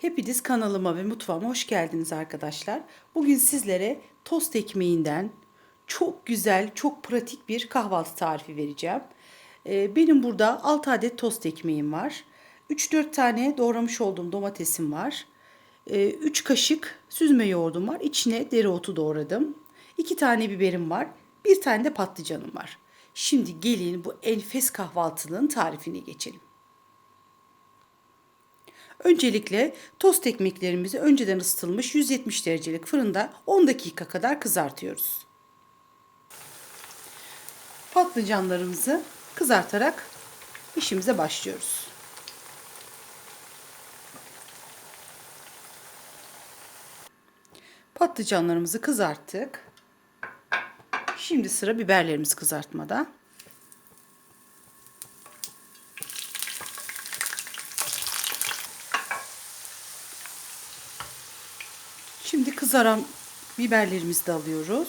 Hepiniz kanalıma ve mutfağıma hoş geldiniz arkadaşlar. Bugün sizlere tost ekmeğinden çok güzel, çok pratik bir kahvaltı tarifi vereceğim. Ee, Benim burada 6 adet tost ekmeğim var. 3-4 tane doğramış olduğum domatesim var. 3 kaşık süzme yoğurdum var. İçine dereotu doğradım. 2 tane biberim var. Bir tane de patlıcanım var. Şimdi gelin bu enfes kahvaltının tarifine geçelim. Öncelikle tost ekmeklerimizi önceden ısıtılmış 170 derecelik fırında 10 dakika kadar kızartıyoruz. Patlıcanlarımızı kızartarak işimize başlıyoruz. Patlıcanlarımızı kızarttık. Şimdi sıra biberlerimizi kızartmada. Şimdi kızaran biberlerimizi de alıyoruz.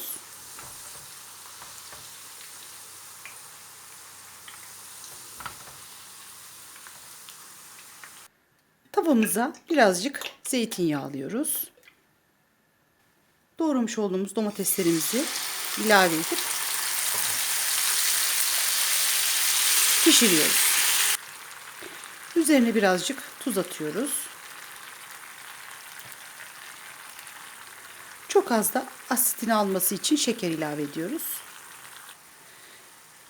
Tavamıza birazcık zeytinyağı alıyoruz. Doğramış olduğumuz domateslerimizi ilave edip pişiriyoruz. Üzerine birazcık tuz atıyoruz. Çok az da asitini alması için şeker ilave ediyoruz.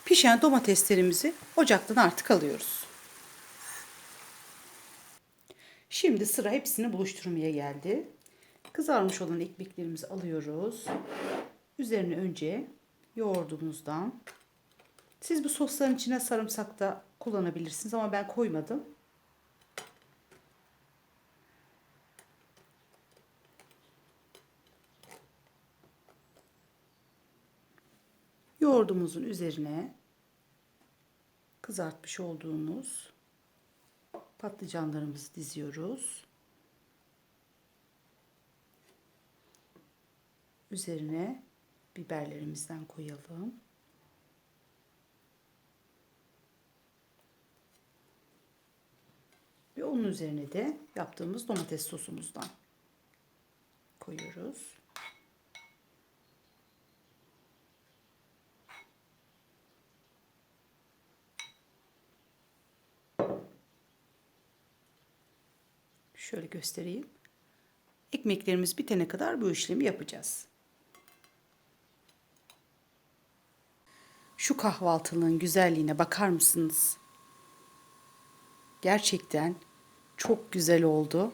Pişen domateslerimizi ocaktan artık alıyoruz. Şimdi sıra hepsini buluşturmaya geldi. Kızarmış olan ekmeklerimizi alıyoruz. Üzerine önce yoğurdumuzdan. Siz bu sosların içine sarımsak da kullanabilirsiniz ama ben koymadım. Yoğurdumuzun üzerine kızartmış olduğumuz patlıcanlarımızı diziyoruz. Üzerine biberlerimizden koyalım. Ve onun üzerine de yaptığımız domates sosumuzdan koyuyoruz. Şöyle göstereyim. Ekmeklerimiz bitene kadar bu işlemi yapacağız. Şu kahvaltının güzelliğine bakar mısınız? Gerçekten çok güzel oldu.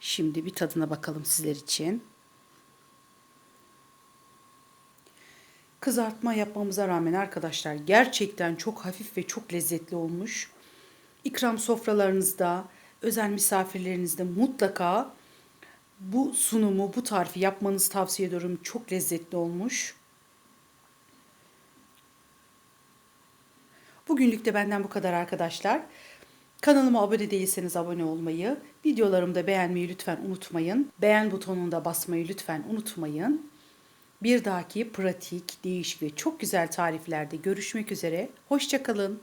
Şimdi bir tadına bakalım sizler için. Kızartma yapmamıza rağmen arkadaşlar gerçekten çok hafif ve çok lezzetli olmuş. İkram sofralarınızda, özel misafirlerinizde mutlaka bu sunumu, bu tarifi yapmanızı tavsiye ediyorum. Çok lezzetli olmuş. Bugünlük de benden bu kadar arkadaşlar. Kanalıma abone değilseniz abone olmayı, videolarımı da beğenmeyi lütfen unutmayın. Beğen butonuna da basmayı lütfen unutmayın. Bir dahaki pratik, değişik ve çok güzel tariflerde görüşmek üzere. Hoşçakalın.